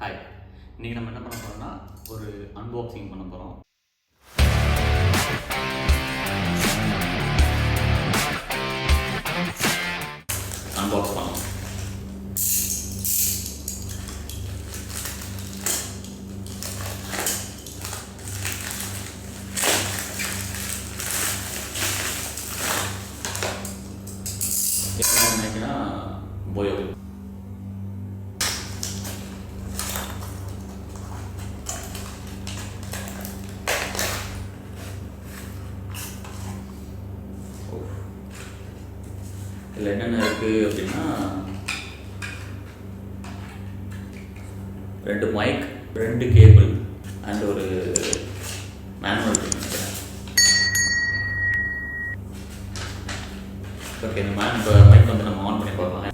Hi இன்றைக்கி நம்ம என்ன பண்ண போகிறோம்னா ஒரு அன்பாக்சிங் பண்ண போகிறோம் அன்பாக்ஸ் பண்ணோம் என்ன நினைக்கிறேன்னா போயோ இதில் என்னென்ன இருக்குது அப்படின்னா ரெண்டு மைக் ரெண்டு கேபிள் அண்ட் ஒரு மேனுவல் ஓகே இந்த மேன் இப்போ மைக் வந்து நம்ம ஆன் பண்ணி பார்க்கலாம்.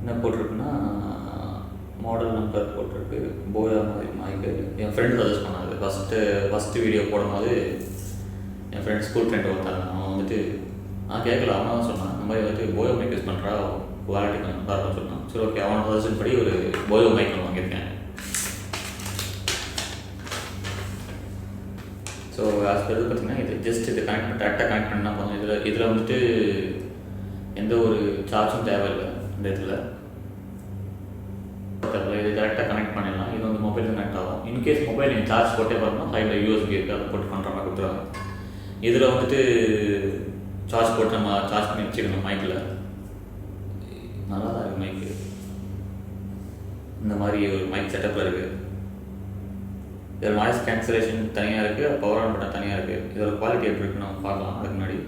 என்ன போட்டிருக்குன்னா மாடல் நம்பர் போட்டிருக்கு. போயா மாதிரி மைக்கு என் ஃப்ரெண்டு சஜஸ்ட் பண்ணாது ஃபஸ்ட்டு ஃபஸ்ட்டு வீடியோ போடும்போது என் ஃப்ரெண்ட் ஸ்கூல் ஃப்ரெண்டு ஒருத்தாங்க அவன் வந்துட்டு நான் கேட்கல அவன் தான் சொன்னான். இந்த மாதிரி வந்துட்டு போயோ மைக் யூஸ் பண்ணுறா குவாலிட்டி கொஞ்சம் நல்லா இருக்கும்னு சொன்னான். சரி ஓகே அவன் சஜஷன் படி ஒரு போயோ மைக் ஒன்று வாங்கியிருக்கேன். ஸோ ஆஸ் பர் பார்த்தீங்கன்னா இது ஜஸ்ட் இது கனெக்ட் டேரெக்டாக கனெக்ட் பண்ணால் போதும். இதில் இதில் வந்துட்டு எந்த ஒரு சார்ஜும் தேவையில்லை. இந்த இதில் தேவையில்லை இது டேரெக்டாக கனெக்ட் பண்ணிடலாம் இது வந்து மொபைல் கனெக்ட் ஆகும் இன்கேஸ் மொபைல் நீங்கள் சார்ஜ் போட்டே பண்ணணும் சைடில் யூஎஸ்பி இருக்குது அதை போட்டு பண்ணுற மாதிரி கொடுத்துருவாங்க. இதில் வந்துட்டு சார்ஜ் போட்டு நம்ம சார்ஜ் பண்ணி வச்சுக்கணும் மைக்கில் நல்லா தான் இருக்குது மைக்கு இந்த மாதிரி ஒரு மைக் செட்டப்பில் இருக்குது இதில் வாய்ஸ் கேன்சலேஷன் தனியாக இருக்குது பவர் ஆன் பட்டன் தனியாக இருக்குது இதோட குவாலிட்டி எப்படி இருக்குன்னு நம்ம பார்க்கலாம். அதுக்கு முன்னாடி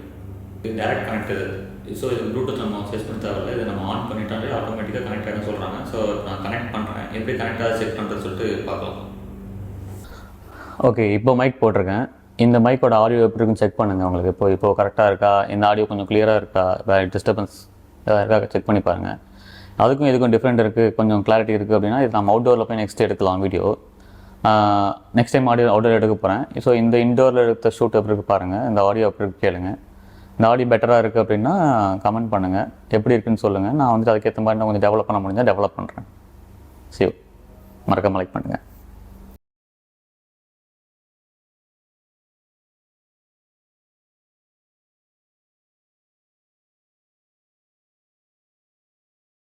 இது டேரக்ட் கனெக்ட் ஸோ இது ப்ளூடூத் நம்ம சேஸ் பண்ண தேவையில்ல. இதை நம்ம ஆன் பண்ணிட்டாலே ஆட்டோமேட்டிக்காக கனெக்ட் ஆகிடும் சொல்கிறாங்க ஸோ நான் கனெக்ட் பண்ணுறேன் எப்படி கனெக்ட் ஆகுது செக் பண்ணுறது சொல்லிட்டு பார்க்கலாம். ஓகே இப்போ மைக் போட்டிருக்கேன். இந்த மைக்கோட ஆடியோ எப்படி இருக்குன்னு செக் பண்ணுங்கள் உங்களுக்கு. இப்போ இப்போ கரெக்டாக இருக்கா? இந்த ஆடியோ கொஞ்சம் கிளியராக இருக்கா? வேறு டிஸ்டர்பன்ஸ் ஏதாவது இருக்கா செக் பண்ணி பாருங்கள் அதுக்கும் இதுக்கும் டிஃப்ரெண்ட் இருக்குது கொஞ்சம் கிளாரிட்டி இருக்குது அப்படின்னா இது நம்ம அவுட்டோரில் போய் நெக்ஸ்ட் எடுக்கலாம் video next time audio outdoor எடுக்க போகிறேன் ஸோ இந்த இன்டோரில் எடுத்த ஷூட் எப்படி இருக்குது பாருங்கள் இந்த ஆடியோ எப்படி இருக்கு கேளுங்க. இந்த ஆடியோ பெட்டராக இருக்குது அப்படின்னா கமெண்ட் பண்ணுங்கள் எப்படி இருக்குன்னு சொல்லுங்கள் நான் வந்துட்டு அதுக்கேற்ற மாதிரி நான் கொஞ்சம் டெவலப் பண்ண முடிஞ்சால் டெவலப் பண்ணுறேன் சிவ் மறக்காம லைக் பண்ணுங்கள்